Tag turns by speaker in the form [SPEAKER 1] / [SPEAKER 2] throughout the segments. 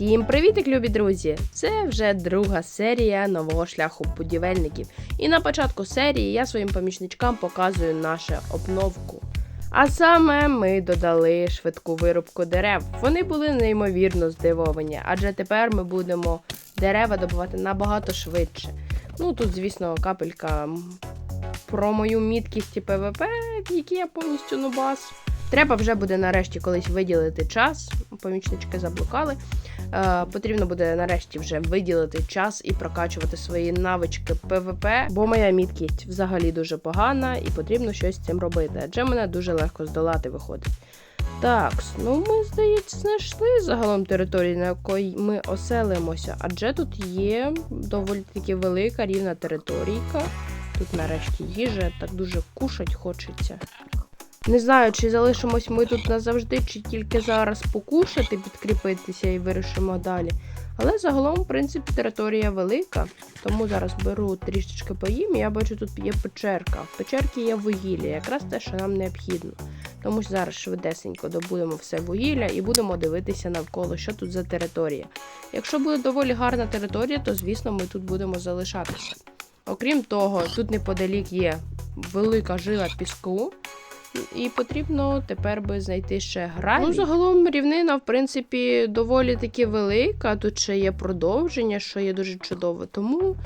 [SPEAKER 1] Всім привітик, любі друзі! Це вже друга серія нового шляху будівельників. І на початку серії я своїм помічничкам показую нашу обновку. А саме ми додали швидку вирубку дерев. Вони були неймовірно здивовані, адже тепер ми будемо дерева добувати набагато швидше. Ну тут, звісно, капелька про мою міткість і ПВП, в якій я повністю нубас. Треба вже буде нарешті колись виділити час. Помічнички заблукали. Е, потрібно буде нарешті вже виділити час і прокачувати свої навички ПВП, бо моя міткість взагалі дуже погана і потрібно щось з цим робити, адже мене дуже легко здолати виходить. Так, ну ми, здається, знайшли загалом територію, на якій ми оселимося, адже тут є доволі таки велика рівна територійка. Тут нарешті їжа, так дуже кушать хочеться. Не знаю, чи залишимось ми тут назавжди, чи тільки зараз покушати, підкріпитися і вирішимо далі. Але загалом, в принципі, територія велика, тому зараз беру трішечки поїм. Я бачу, тут є печерка. В печерці є вугілля, якраз те, що нам необхідно. Тому що зараз швидесенько добудемо все вугілля і будемо дивитися навколо, що тут за територія. Якщо буде доволі гарна територія, то звісно ми тут будемо залишатися. Окрім того, тут неподалік є велика жила піску. І потрібно тепер би знайти ще гравій. Ну, загалом рівнина, в принципі, доволі таки велика. Тут ще є продовження, що є дуже чудово. Тому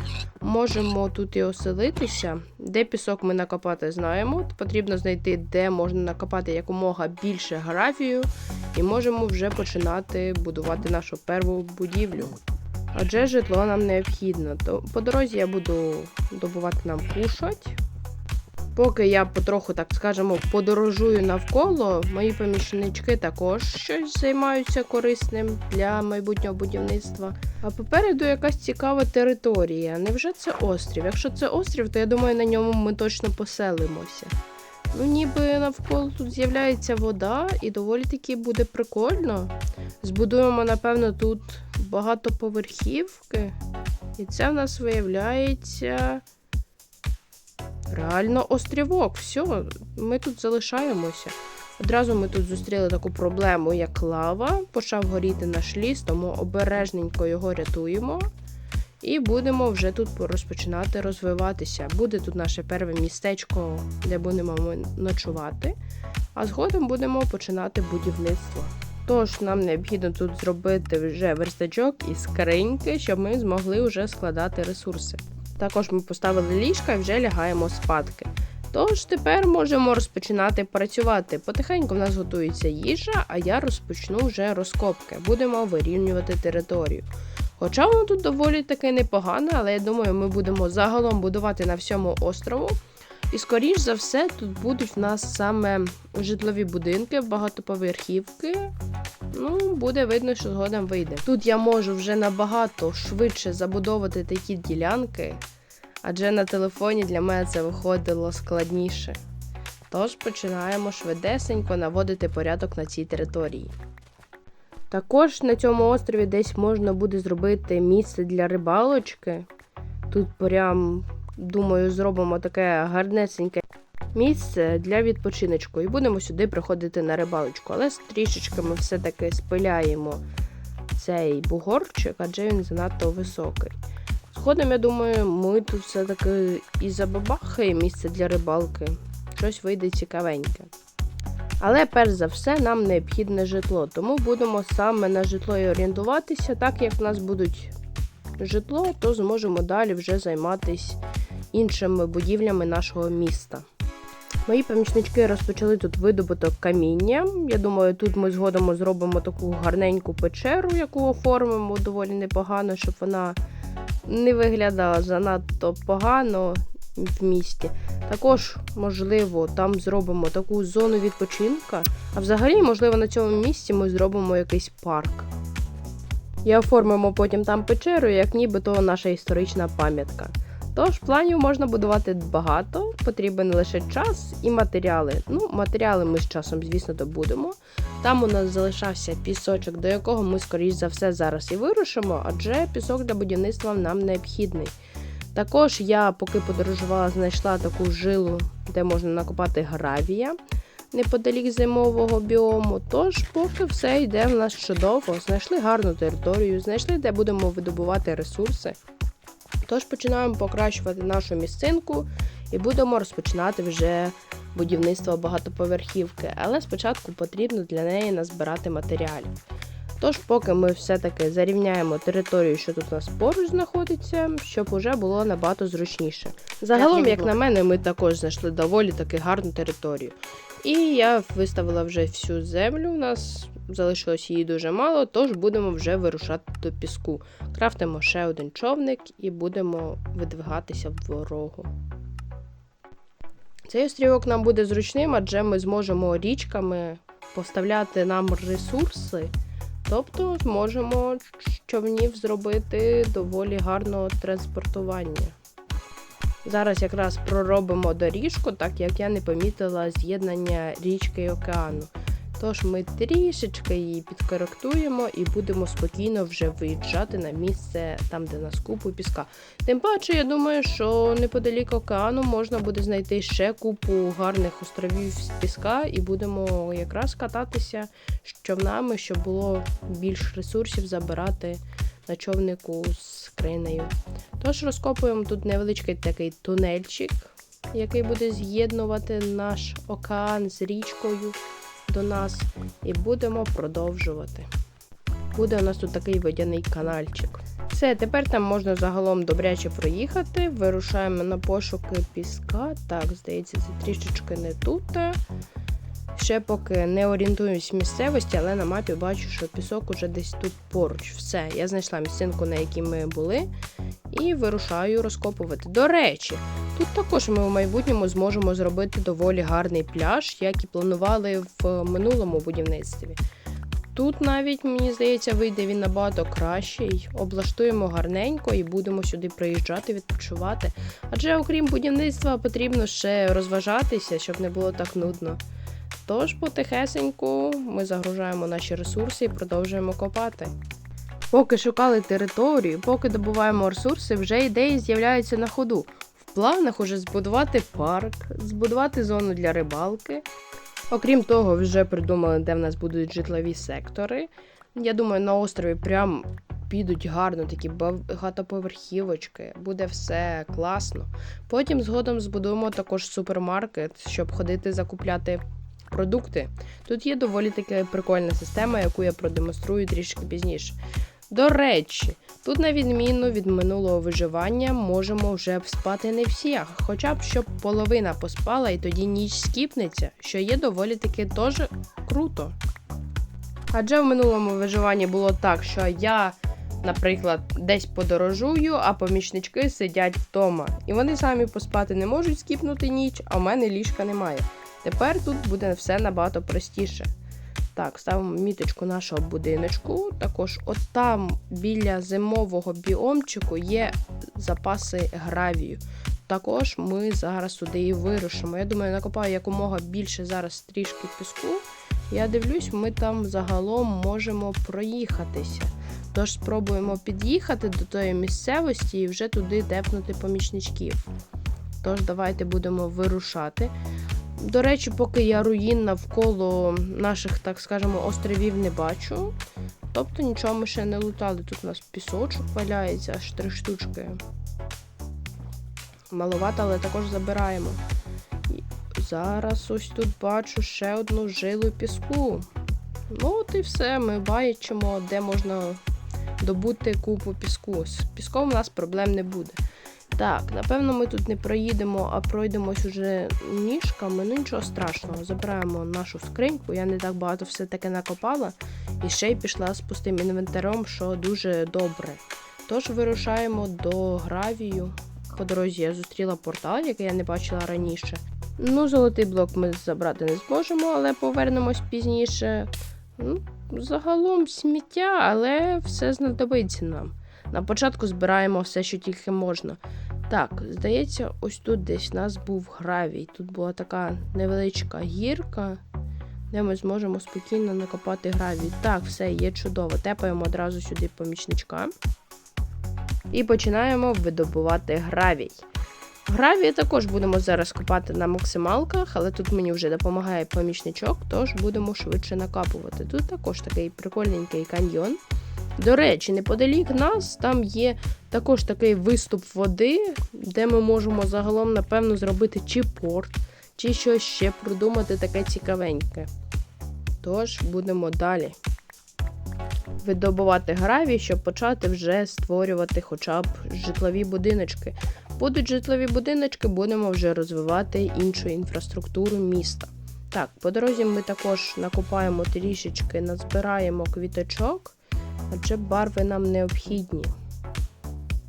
[SPEAKER 1] можемо тут і оселитися. Де пісок ми накопати знаємо. Потрібно знайти, де можна накопати якомога більше гравію, і можемо вже починати будувати нашу перву будівлю. Адже житло нам необхідно. То по дорозі я буду добувати нам кушать. Поки я потроху, так скажемо, подорожую навколо, мої помічнички також щось займаються корисним для майбутнього будівництва. А попереду якась цікава територія. Невже це острів? Якщо це острів, то я думаю, на ньому ми точно поселимося. Ну, ніби навколо тут з'являється вода, і доволі таки буде прикольно. Збудуємо, напевно, тут багатоповерхівки. І це в нас виявляється. Реально острівок, все, ми тут залишаємося. Одразу ми тут зустріли таку проблему, як лава. Почав горіти наш ліс, тому обережненько його рятуємо. І будемо вже тут розпочинати розвиватися. Буде тут наше перше містечко, де будемо ночувати, а згодом будемо починати будівництво. Тож нам необхідно тут зробити вже верстачок і скриньки, щоб ми змогли вже складати ресурси. Також ми поставили ліжка і вже лягаємо спадки. Тож тепер можемо розпочинати працювати. Потихеньку в нас готується їжа, а я розпочну вже розкопки. Будемо вирівнювати територію. Хоча воно тут доволі таки непогано, але я думаю, ми будемо загалом будувати на всьому острову. І скоріш за все, тут будуть в нас саме житлові будинки, багатоповерхівки. Ну, буде видно, що згодом вийде. Тут я можу вже набагато швидше забудовувати такі ділянки, адже на телефоні для мене це виходило складніше. Тож починаємо швидесенько наводити порядок на цій території. Також на цьому острові десь можна буде зробити місце для рибалочки. Тут прям, думаю, зробимо таке гарнесеньке місце для відпочиночку і будемо сюди приходити на рибалочку. Але трішечки ми все-таки спиляємо цей бугорчик, адже він занадто високий. Згодом, я думаю, ми тут все-таки і забабахаємо місце для рибалки. Щось вийде цікавеньке. Але перш за все нам необхідне житло, тому будемо саме на житло і орієнтуватися. Так як в нас будуть житло, то зможемо далі вже займатися іншими будівлями нашого міста. Мої помічнички розпочали тут видобуток каміння. Я думаю, тут ми згодом зробимо таку гарненьку печеру, яку оформимо доволі непогано, щоб вона не виглядала занадто погано в місті. Також, можливо, там зробимо таку зону відпочинка. А взагалі, можливо, на цьому місці ми зробимо якийсь парк. І оформимо потім там печеру, як нібито наша історична пам'ятка. Тож планів можна будувати багато, потрібен лише час і матеріали. Ну, матеріали ми з часом, звісно, добудемо. Там у нас залишався пісочок, до якого ми, скоріш за все, зараз і вирушимо, адже пісок для будівництва нам необхідний. Також я, поки подорожувала, знайшла таку жилу, де можна накопати гравія. неподалік зимового біому. Тож, поки все йде в нас чудово, знайшли гарну територію, знайшли, де будемо видобувати ресурси. Тож починаємо покращувати нашу місцинку і будемо розпочинати вже будівництво багатоповерхівки, але спочатку потрібно для неї назбирати матеріалів. Тож, поки ми все-таки зарівняємо територію, що тут у нас поруч знаходиться, щоб уже було набагато зручніше. Загалом, як на мене, ми також знайшли доволі таки гарну територію. І я виставила вже всю землю. У нас залишилось її дуже мало, тож будемо вже вирушати до піску. Крафтимо ще один човник і будемо видвигатися в дорогу. Цей острівок нам буде зручним, адже ми зможемо річками поставляти нам ресурси, тобто зможемо човнів зробити доволі гарного транспортування. Зараз якраз проробимо доріжку, так як я не помітила з'єднання річки і океану. Тож ми трішечки її підкоректуємо і будемо спокійно вже виїжджати на місце там, де нас купу піска. Тим паче, я думаю, що неподалік океану можна буде знайти ще купу гарних островів з піска, і будемо якраз кататися з човнами, щоб було більш ресурсів забирати на човнику з кринею. Тож розкопуємо тут невеличкий такий тунельчик, який буде з'єднувати наш океан з річкою до нас, і будемо продовжувати. Буде у нас тут такий водяний канальчик. Все, тепер там можна загалом добряче проїхати. Вирушаємо на пошуки піска. Так, здається, це трішечки не тут. Ще поки не орієнтуюсь в місцевості, але на мапі бачу, що пісок уже десь тут поруч. Все, я знайшла місцинку, на якій ми були, і вирушаю розкопувати. До речі, тут також ми в майбутньому зможемо зробити доволі гарний пляж, як і планували в минулому будівництві. Тут навіть, мені здається, вийде він набагато кращий. Облаштуємо гарненько і будемо сюди приїжджати, відпочивати. Адже окрім будівництва потрібно ще розважатися, щоб не було так нудно. Тож потихесеньку ми загружаємо наші ресурси і продовжуємо копати. Поки шукали територію, поки добуваємо ресурси, вже ідеї з'являються на ходу. В планах уже збудувати парк, збудувати зону для рибалки. Окрім того, вже придумали, де в нас будуть житлові сектори. Я думаю, на острові прям підуть гарно такі багатоповерхівочки, буде все класно. Потім згодом збудуємо також супермаркет, щоб ходити закупляти продукти. Тут є доволі таки прикольна система, яку я продемонструю трішки пізніше. До речі, тут, на відміну від минулого виживання, можемо вже спати не всіх, хоча б щоб половина поспала і тоді ніч скіпнеться, що є доволі таки теж круто. Адже в минулому виживанні було так, що я, наприклад, десь подорожую, а помічнички сидять вдома. І вони самі поспати не можуть скіпнути ніч, а в мене ліжка немає. Тепер тут буде все набагато простіше. Так, ставимо міточку нашого будиночку. Також от там біля зимового біомчику є запаси гравію. Також ми зараз туди і вирушимо. Я думаю, накопаю якомога більше зараз трішки піску. Я дивлюсь, ми там загалом можемо проїхатися. Тож спробуємо під'їхати до тої місцевості і вже туди депнути помічничків. Тож, давайте будемо вирушати. До речі, поки я руїн навколо наших, так скажемо, островів не бачу. Тобто нічого ми ще не лутали. Тут у нас пісочок валяється, аж три штучки. Маловато, але також забираємо. І зараз ось тут бачу ще одну жилу піску. Ну, от і все. Ми бачимо, де можна добути купу піску. З піском у нас проблем не буде. Так, напевно, ми тут не проїдемо, а пройдемось уже ніжками. Ну нічого страшного. Забираємо нашу скриньку. Я не так багато все таки накопала. І ще й пішла з пустим інвентарем, що дуже добре. Тож вирушаємо до гравію. По дорозі я зустріла портал, який я не бачила раніше. Ну, золотий блок ми забрати не зможемо, але повернемось пізніше. Ну, загалом сміття, але все знадобиться нам. На початку збираємо все, що тільки можна. Так, здається, ось тут десь у нас був гравій. Тут була така невеличка гірка, де ми зможемо спокійно накопати гравій. Так, все, є чудово. Тепаємо одразу сюди помічничка. І починаємо видобувати гравій. Гравії також будемо зараз копати на максималках, але тут мені вже допомагає помічничок, тож будемо швидше накапувати. Тут також такий прикольненький каньйон. До речі, неподалік нас там є також такий виступ води, де ми можемо загалом, напевно, зробити чи порт, чи щось ще придумати таке цікавеньке. Тож будемо далі видобувати гравій, щоб почати вже створювати хоча б житлові будиночки. Будуть житлові будиночки, будемо вже розвивати іншу інфраструктуру міста. Так, по дорозі ми також накопаємо трішечки, назбираємо квіточок, адже барви нам необхідні.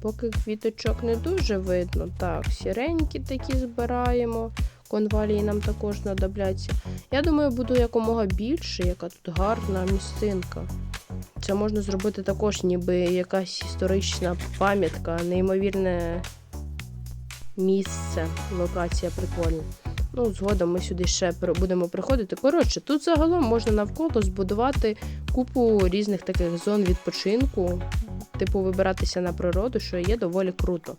[SPEAKER 1] Поки квіточок не дуже видно, так, сіренькі такі збираємо. Конвалії нам також знадобляться. Я думаю, буду якомога більше, яка тут гарна місцинка. Це можна зробити також, ніби якась історична пам'ятка, неймовірне місце, локація прикольна. Ну, згодом ми сюди ще будемо приходити. Коротше, тут загалом можна навколо збудувати купу різних таких зон відпочинку, типу вибиратися на природу, що є доволі круто.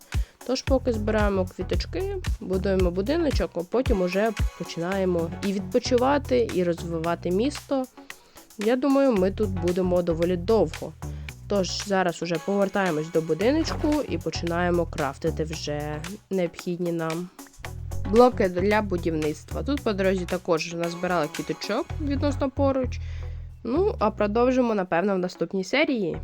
[SPEAKER 1] Тож, поки збираємо квіточки, будуємо будиночок, а потім уже починаємо і відпочивати, і розвивати місто. Я думаю, ми тут будемо доволі довго. Тож зараз уже повертаємось до будиночку і починаємо крафтити вже необхідні нам блоки для будівництва. Тут по дорозі також назбирали квіточок відносно поруч. Ну, а продовжимо, напевно, в наступній серії.